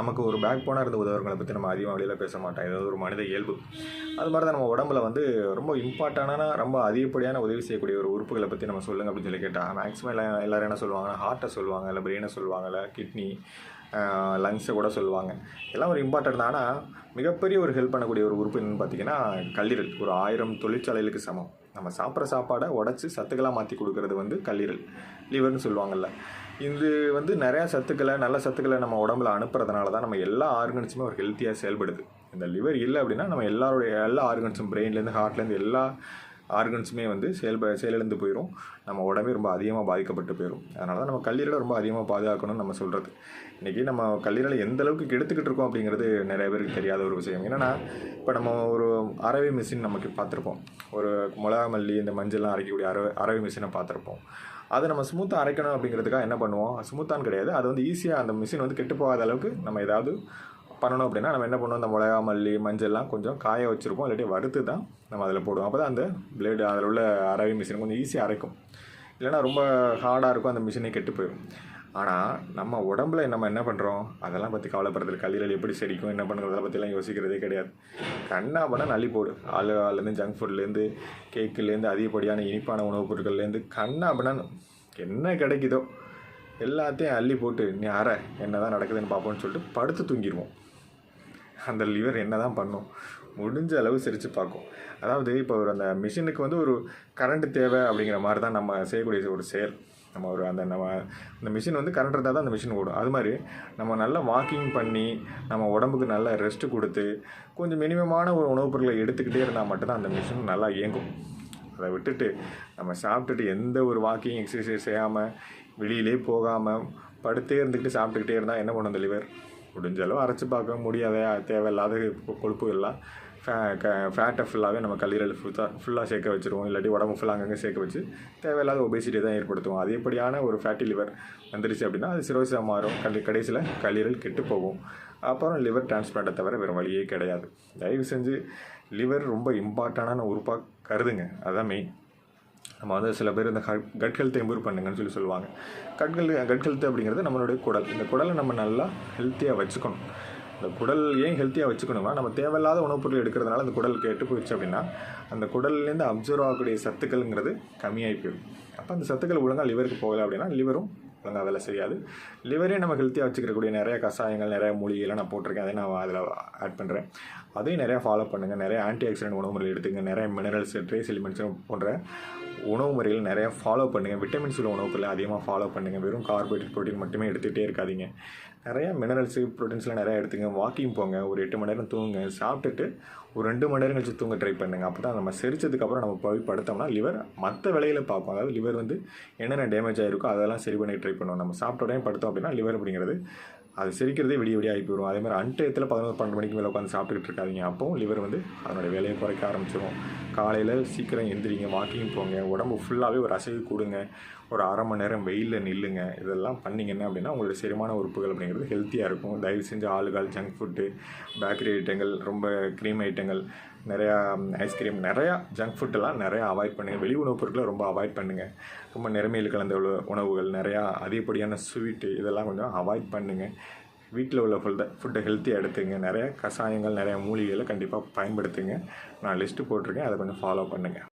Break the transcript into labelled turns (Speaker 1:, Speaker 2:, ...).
Speaker 1: நமக்கு ஒரு பேக் போனாக இருந்து உதவுறவங்களை பற்றி நம்ம அதிகமாக வெளியில் பேச மாட்டோம். ஏதாவது ஒரு மனித இயல்பு. அது மாதிரி தான் நம்ம உடம்புல வந்து ரொம்ப இம்பார்ட்டண்டான ரொம்ப அதிகப்படியான உதவி செய்யக்கூடிய ஒரு உறுப்புகளை பற்றி நம்ம சொல்லுங்க அப்படின்னு சொல்லி கேட்டால் மேக்ஸிமம் எல்லாம் எல்லோரும் என்ன சொல்லுவாங்கன்னா ஹார்ட்டை சொல்லுவாங்க இல்லை பிரெயினை சொல்லுவாங்க இல்லை கிட்னி லங்ஸை கூட சொல்லுவாங்க. எல்லாம் ஒரு இம்பார்ட்டன்ட் தான் ஆனால் மிகப்பெரிய ஒரு ஹெல்ப் பண்ணக்கூடிய ஒரு உறுப்பு என்னன்னு பார்த்தீங்கன்னா கல்லீரல். ஒரு ஆயிரம் தொழிற்சாலைகளுக்கு சமம். நம்ம சாப்பிட்ற சாப்பாடை உடச்சி சத்துக்களாக மாற்றி கொடுக்கறது வந்து கல்லீரல். லிவர்னு சொல்லுவாங்கள்ல இது வந்து நிறையா சத்துக்களை நல்ல சத்துக்களை நம்ம உடம்புல அனுப்புறதுனால தான் நம்ம எல்லா ஆர்கன்ஸுமே ஒரு ஹெல்த்தியாக செயல்படுது. இந்த லிவர் இல்லை அப்படின்னா நம்ம எல்லாருடைய எல்லா ஆர்கன்ஸும் பிரெயின்லேருந்து ஹார்ட்லேருந்து எல்லா ஆர்கன்ஸுமே வந்து செயல்ப செயலிழந்து போயிடும் நம்ம உடம்பே ரொம்ப அதிகமாக பாதிக்கப்பட்டு போயிடும் அதனால தான் நம்ம கல்லீரலை ரொம்ப அதிகமாக பாதுகாக்கணும்னு நம்ம சொல்கிறது இன்றைக்கி நம்ம கல்லீரலை எந்த அளவுக்கு கெடுத்துக்கிட்டு இருக்கோம் அப்படிங்கிறது நிறைய பேருக்கு தெரியாத ஒரு விஷயம். என்னென்னா இப்போ நம்ம ஒரு அரவை மிஷின் நமக்கு பார்த்துருப்போம். ஒரு மிளகா மல்லி இந்த மஞ்சள்லாம் அரைக்கக்கூடிய அரவை அரவை மிஷினை பார்த்துருப்போம். அதை நம்ம ஸ்மூத்தாக அரைக்கணும் அப்படிங்கிறதுக்காக என்ன பண்ணுவோம்? ஸ்மூத்தான்னு கிடையாது. அது வந்து ஈஸியாக அந்த மிஷின் வந்து கெட்டு போகாத அளவுக்கு நம்ம ஏதாவது பண்ணணும் அப்படின்னா நம்ம என்ன பண்ணுவோம் இந்த மிளகா மல்லி மஞ்சள்லாம் கொஞ்சம் காய வச்சுருப்போம். இல்லாட்டி வறுத்து தான் நம்ம அதில் போடுவோம். அப்போ தான் அந்த பிளேடு அதில் உள்ள அரவை மிஷின் கொஞ்சம் ஈஸியாக அரைக்கும். இல்லைன்னா ரொம்ப ஹார்டாக இருக்கும். அந்த மிஷினே கெட்டு போயிடும் ஆனால் நம்ம உடம்புல நம்ம என்ன பண்ணுறோம் அதெல்லாம் பற்றி கவலைப்படுறது கல்லீரல் எப்படி செடிக்கும் என்ன பண்ணுறதை பற்றிலாம் யோசிக்கிறதே கிடையாது. கண்ணா பண்ணால் நள்ளி போடு. ஆள் ஆள்லேருந்து ஜங்க் ஃபுட்லேருந்து கேக்குலேருந்து அதிகப்படியான இனிப்பான உணவுப் பொருட்கள்லேருந்து கண்ணா பண்ண என்ன கிடைக்குதோ எல்லாத்தையும் அள்ளி போட்டு நீ அற என்ன தான் நடக்குதுன்னு பார்ப்போம்னு சொல்லிட்டு படுத்து தூங்கிடுவோம் அந்த லிவர் என்ன தான் பண்ணும்? முடிஞ்ச அளவு சிரித்து பார்க்கும். அதாவது இப்போ ஒரு அந்த மிஷினுக்கு வந்து ஒரு கரண்ட் தேவை அப்படிங்கிற மாதிரி தான் நம்ம செய்யக்கூடிய ஒரு செயல். நம்ம ஒரு அந்த நம்ம அந்த மிஷின் வந்து கரண்ட் இருந்தால் தான் அந்த மிஷின் ஓடும். அது மாதிரி நம்ம நல்லா வாக்கிங் பண்ணி நம்ம உடம்புக்கு நல்ல ரெஸ்ட்டு கொடுத்து கொஞ்சம் மினிமமான ஒரு உணவுப் பொருட்களை எடுத்துக்கிட்டே இருந்தால் மட்டும்தான் அந்த மிஷின் நல்லா இயங்கும். அதை விட்டுட்டு நம்ம சாப்பிட்டுட்டு எந்த ஒரு வாக்கிங் எக்ஸசைஸ் செய்யாமல் வெளியிலே போகாமல் படுத்தே இருந்துக்கிட்டு சாப்பிட்டுக்கிட்டே இருந்தால் என்ன பண்ணும் அந்த லிவர் முடிஞ்ச அளவு அரைச்சி பார்க்க முடியாத தேவையில்லாத கொ- கொழுப்புகள்லாம். ஃபே க ஃபேட்டை ஃபுல்லாகவே நம்ம கல்லீரல் ஃபுல்லாக ஃபுல்லாக சேர்க்க வச்சுருவோம். இல்லாட்டி உடம்பு ஃபுல்லாக அங்கங்கே சேர்க்க வச்சு தேவையில்லாத ஒபேசிட்டி தான் ஏற்படுத்துவோம். அதிகப்படியான ஒரு ஃபேட்டி லிவர் வந்துருச்சு அப்படின்னா அது சிரோசிஸாக மாறும். கல்லி கடைசியில் கல்லீரல் கெட்டு போகும். அப்புறம் லிவர் டிரான்ஸ்பிளான்ட்டை தவிர வேறு வழியே கிடையாது. தயவு செஞ்சு லிவர் ரொம்ப இம்பார்ட்டண்டான உறுப்பாக கருதுங்க. அதுதான் மெயின் நம்ம வந்து சில பேர் இந்த கட் ஹெல்த்தை இம்ப்ரூவ் பண்ணுங்கன்னு சொல்லி சொல்லுவாங்க. கட் ஹெல்த் கட் ஹெல்த் அப்படிங்கிறது நம்மளுடைய குடல். இந்த குடலை நம்ம நல்லா ஹெல்த்தியாக வச்சுக்கணும். இந்த குடல் ஏன் ஹெல்த்தியாக வச்சுக்கணுமா நம்ம தேவையில்லாத உணவுப் பொருள் எடுக்கிறதுனால அந்த குடல் கெட்டு போயிடுச்சு அப்படின்னா அந்த குடல்லேருந்து அப்சர்வ் ஆகக்கூடிய சத்துக்கள்ங்கிறது கம்மியாகி போயிடும். அப்போ அந்த சத்துக்கள் ஒழுங்காக லிவருக்கு போகலை அப்படின்னா லிவரும் ஒழுங்காக வேலை செய்யாது. லிவரே நம்ம ஹெல்த்தியாக வச்சுக்கிறக்கூடிய நிறைய கஷாயங்கள் நிறைய மூலிகைலாம் நான் போட்டிருக்கேன். அதை நான் அதில் ஆட் பண்ணுறேன் அதையும் நிறையா ஃபாலோ பண்ணுங்கள் நிறைய ஆன்டி ஆக்சிடென்ட் உணவு முறைகள் எடுத்துங்க. நிறைய மினரல்ஸ் ட்ரேஸ் எலிமெண்ட்ஸ் போன்ற உணவு முறைகள் நிறையா ஃபாலோ பண்ணுங்கள் விட்டமின்ஸ் உள்ள உணவு பொருளை அதிகமாக ஃபாலோ பண்ணுங்கள் வெறும் கார்போஹைட்ரேட் ப்ரோட்டீன் மட்டுமே எடுத்துகிட்டே இருக்காதிங்க. நிறையா மினரல்ஸு ப்ரோட்டீன்ஸ்லாம் நிறையா எடுத்துங்க. வாக்கிங் போங்க. ஒரு எட்டு மணி நேரம் தூங்குங்க. சாப்பிட்டுட்டு ஒரு ரெண்டு மணி நேரம் கழிச்சு தூங்க ட்ரை பண்ணுங்கள் அப்போ தான் நம்ம செரிச்சதுக்கப்புறம் நம்ம போய் படுத்தோம்னா லிவர் மற்ற வேலையில் பார்ப்போம். அதாவது லிவர் வந்து என்னென்ன டேமேஜ் ஆகிருக்கோ அதெல்லாம் சரி பண்ணி ட்ரை பண்ணுவோம். நம்ம சாப்பிட்ட உடனே படுத்தோம் அப்படின்னா லிவர் அப்படிங்கிறது அது செரிக்கிறதே விடிய விடிய ஆகி போயிடும் அதே மாதிரி அன்டயத்தில் பதினோரு பன்னெண்டு மணிக்கு மேலே உட்காந்து சாப்பிட்டுக்கிட்டு இருக்காதிங்க. அப்போவும் லிவர் வந்து அதனுடைய வேலையை குறைக்க ஆரம்பிச்சிடும் காலையில் சீக்கிரம் எந்திரிங்க வாக்கிங் போங்க. உடம்பு ஃபுல்லாகவே ஒரு அசைவு கொடுங்க. ஒரு அரை மணி நேரம் வெயிலில் நில்லுங்க. இதெல்லாம் பண்ணிங்கன்னா அப்படின்னா உங்களுடைய செரிமான உறுப்புகள் அப்படிங்கிறது ஹெல்த்தியாக இருக்கும். தயவு செஞ்சு ஆளுகால் ஜங்க் ஃபுட்டு பேக்கரி ஐட்டங்கள் ரொம்ப க்ரீம் ஐட்டங்கள் நிறையா ஐஸ்கிரீம் நிறையா ஜங்க் ஃபுட்டெல்லாம் நிறையா அவாய்ட் பண்ணுங்கள் வெளி உணவுப் பொருட்களை ரொம்ப அவாய்ட் பண்ணுங்கள் ரொம்ப நிறமையில் கலந்த உள்ள உணவுகள் நிறையா அதிகப்படியான ஸ்வீட்டு இதெல்லாம் கொஞ்சம் அவாய்ட் பண்ணுங்கள் வீட்டில் உள்ள ஃபுட்டை ஃபுட்டை ஹெல்த்தியாக எடுத்துங்க. நிறைய கஷாயங்கள் நிறையா மூலிகைகளை கண்டிப்பாக பயன்படுத்துங்க. நான் லிஸ்ட்டு போட்டிருக்கேன். அதை கொஞ்சம் ஃபாலோ பண்ணுங்கள்